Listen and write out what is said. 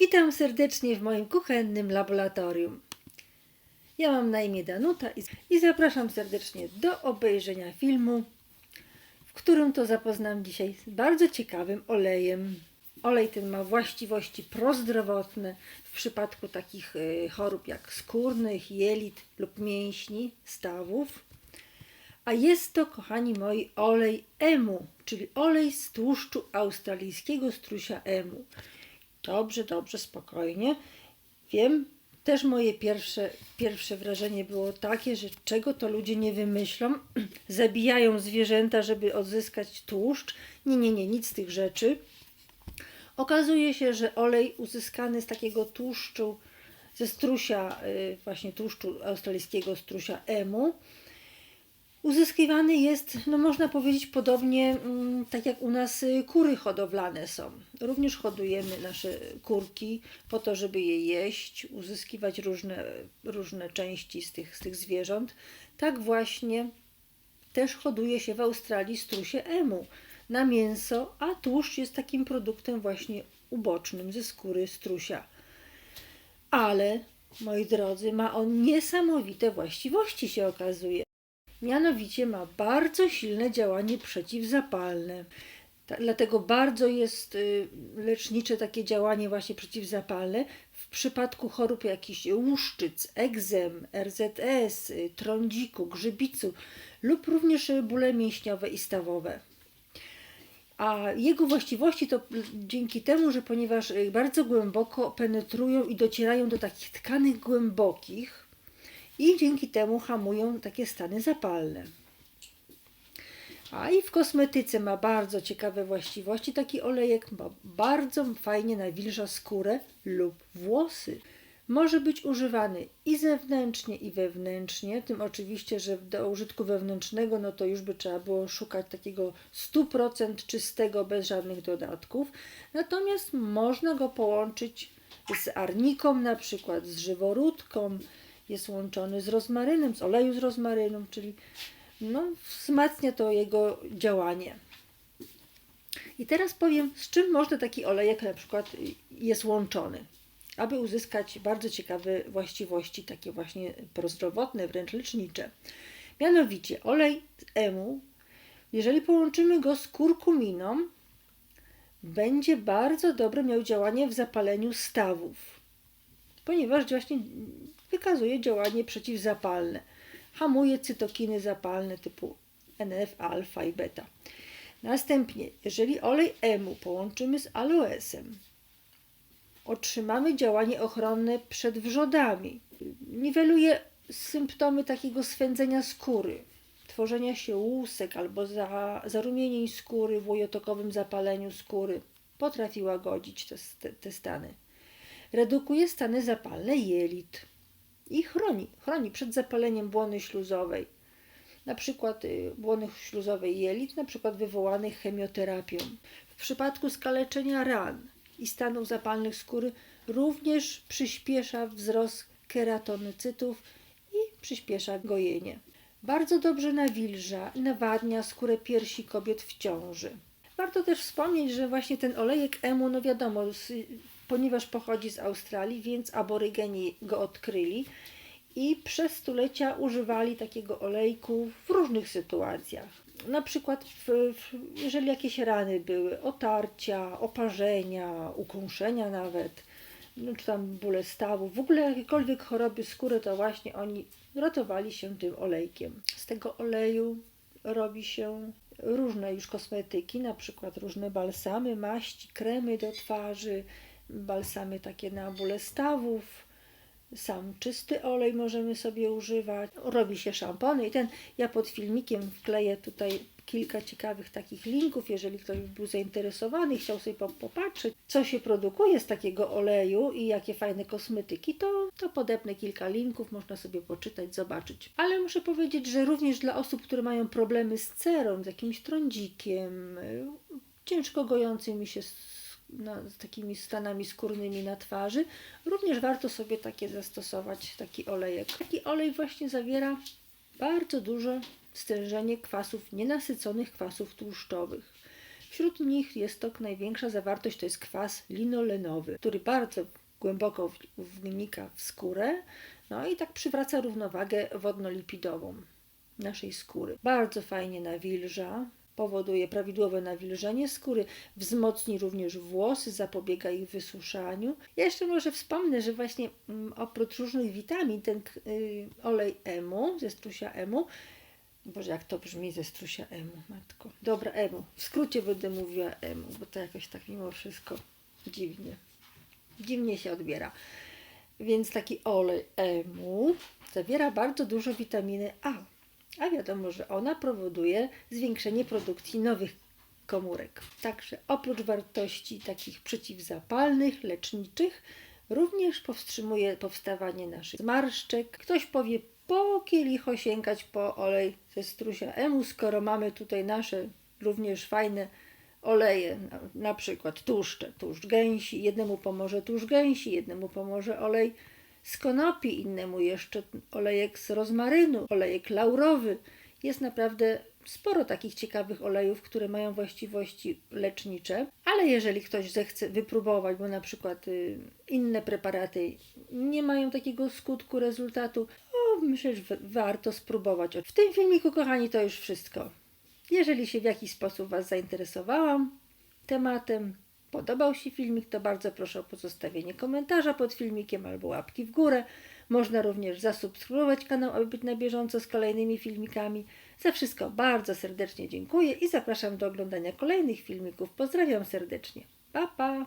Witam serdecznie w moim kuchennym laboratorium. Ja mam na imię Danuta i, zapraszam serdecznie do obejrzenia filmu, w którym to zapoznam dzisiaj z bardzo ciekawym olejem. Olej ten ma właściwości prozdrowotne w przypadku takich y, chorób jak skórnych, jelit lub mięśni, stawów. A jest to, kochani moi, olej emu, czyli olej z tłuszczu australijskiego strusia emu. Dobrze, dobrze, spokojnie. Wiem, też moje pierwsze, pierwsze wrażenie było takie, że czego to ludzie nie wymyślą. Zabijają zwierzęta, żeby odzyskać tłuszcz. Nie, nie, nie, nic z tych rzeczy. Okazuje się, że olej uzyskany z takiego tłuszczu, ze strusia, y, właśnie tłuszczu australijskiego strusia emu, uzyskiwany jest, no można powiedzieć, podobnie mm, tak jak u nas y, kury hodowlane są. Również hodujemy nasze kurki po to, żeby je jeść, uzyskiwać różne, różne części z tych, z tych zwierząt. Tak właśnie też hoduje się w Australii strusie emu na mięso, a tłuszcz jest takim produktem właśnie ubocznym ze skóry strusia. Ale, moi drodzy, ma on niesamowite właściwości, się okazuje. Mianowicie ma bardzo silne działanie przeciwzapalne. Dlatego bardzo jest y, lecznicze takie działanie właśnie przeciwzapalne w przypadku chorób jakichś łuszczyc, egzem, RZS, y, trądziku, grzybicu lub również y, bóle mięśniowe i stawowe. A jego właściwości to dzięki temu, że ponieważ bardzo głęboko penetrują i docierają do takich tkanek głębokich, i dzięki temu hamują takie stany zapalne. A i w kosmetyce ma bardzo ciekawe właściwości. Taki olejek ma bardzo fajnie nawilża skórę lub włosy. Może być używany i zewnętrznie, i wewnętrznie. Tym oczywiście, że do użytku wewnętrznego, no to już by trzeba było szukać takiego 100% czystego, bez żadnych dodatków. Natomiast można go połączyć z arniką, na przykład z żyworódką, jest łączony z rozmarynem, z oleju z rozmaryną, czyli no, wzmacnia to jego działanie. I teraz powiem, z czym można taki olejek na przykład jest łączony, aby uzyskać bardzo ciekawe właściwości, takie właśnie prozdrowotne, wręcz lecznicze. Mianowicie olej z emu, jeżeli połączymy go z kurkuminą, będzie bardzo dobre miał działanie w zapaleniu stawów, ponieważ właśnie wykazuje działanie przeciwzapalne. Hamuje cytokiny zapalne typu NF, alfa i beta. Następnie, jeżeli olej emu połączymy z aloesem, otrzymamy działanie ochronne przed wrzodami. Niweluje symptomy takiego swędzenia skóry, tworzenia się łusek albo za, zarumienień skóry, wujotokowym zapaleniu skóry. Potrafi łagodzić te, te, te stany. Redukuje stany zapalne jelit i chroni, chroni przed zapaleniem błony śluzowej, na przykład y, błony śluzowej jelit, na przykład wywołanych chemioterapią. W przypadku skaleczenia ran i stanów zapalnych skóry również przyspiesza wzrost keratonycytów i przyspiesza gojenie. Bardzo dobrze nawilża i nawadnia skórę piersi kobiet w ciąży. Warto też wspomnieć, że właśnie ten olejek emu, no wiadomo, ponieważ pochodzi z Australii, więc aborygeni go odkryli i przez stulecia używali takiego olejku w różnych sytuacjach. Na przykład, w, w, jeżeli jakieś rany były, otarcia, oparzenia, ukąszenia nawet, no, czy tam bóle stawu, w ogóle jakiekolwiek choroby skóry, to właśnie oni ratowali się tym olejkiem. Z tego oleju robi się różne już kosmetyki, na przykład różne balsamy, maści, kremy do twarzy, balsamy takie na bóle stawów, sam czysty olej możemy sobie używać. Robi się szampony i ten ja pod filmikiem wkleję tutaj kilka ciekawych takich linków, jeżeli ktoś by był zainteresowany i chciał sobie popatrzeć, co się produkuje z takiego oleju i jakie fajne kosmetyki, to, to podepnę kilka linków, można sobie poczytać, zobaczyć. Ale muszę powiedzieć, że również dla osób, które mają problemy z cerą, z jakimś trądzikiem, ciężko gojącymi się z takimi stanami skórnymi na twarzy, również warto sobie takie zastosować, taki olejek. Taki olej właśnie zawiera bardzo duże stężenie kwasów, nienasyconych kwasów tłuszczowych. Wśród nich jest to największa zawartość to jest kwas linolenowy, który bardzo głęboko wnika w skórę, no i tak przywraca równowagę wodnolipidową naszej skóry. Bardzo fajnie nawilża, powoduje prawidłowe nawilżenie skóry, wzmocni również włosy, zapobiega ich wysuszaniu. Ja jeszcze może wspomnę, że właśnie mm, oprócz różnych witamin, ten y, olej emu, ze strusia emu, Boże, jak to brzmi ze strusia emu, matko. Dobra, emu. W skrócie będę mówiła emu, bo to jakoś tak mimo wszystko dziwnie. Dziwnie się odbiera. Więc taki olej emu zawiera bardzo dużo witaminy A. A wiadomo, że ona powoduje zwiększenie produkcji nowych komórek. Także oprócz wartości takich przeciwzapalnych, leczniczych, również powstrzymuje powstawanie naszych zmarszczek. Ktoś powie, po kielicho sięgać po olej ze strusia emu, skoro mamy tutaj nasze również fajne oleje, na, na przykład tłuszcze, tłuszcz gęsi, jednemu pomoże tłuszcz gęsi, jednemu pomoże olej z konopi, innemu jeszcze olejek z rozmarynu, olejek laurowy. Jest naprawdę sporo takich ciekawych olejów, które mają właściwości lecznicze, ale jeżeli ktoś zechce wypróbować, bo na przykład y, inne preparaty nie mają takiego skutku, rezultatu, to myślę, że wa- warto spróbować. W tym filmiku, kochani, to już wszystko. Jeżeli się w jakiś sposób Was zainteresowałam tematem, podobał się filmik, to bardzo proszę o pozostawienie komentarza pod filmikiem albo łapki w górę. Można również zasubskrybować kanał, aby być na bieżąco z kolejnymi filmikami. Za wszystko bardzo serdecznie dziękuję i zapraszam do oglądania kolejnych filmików. Pozdrawiam serdecznie. Pa, pa!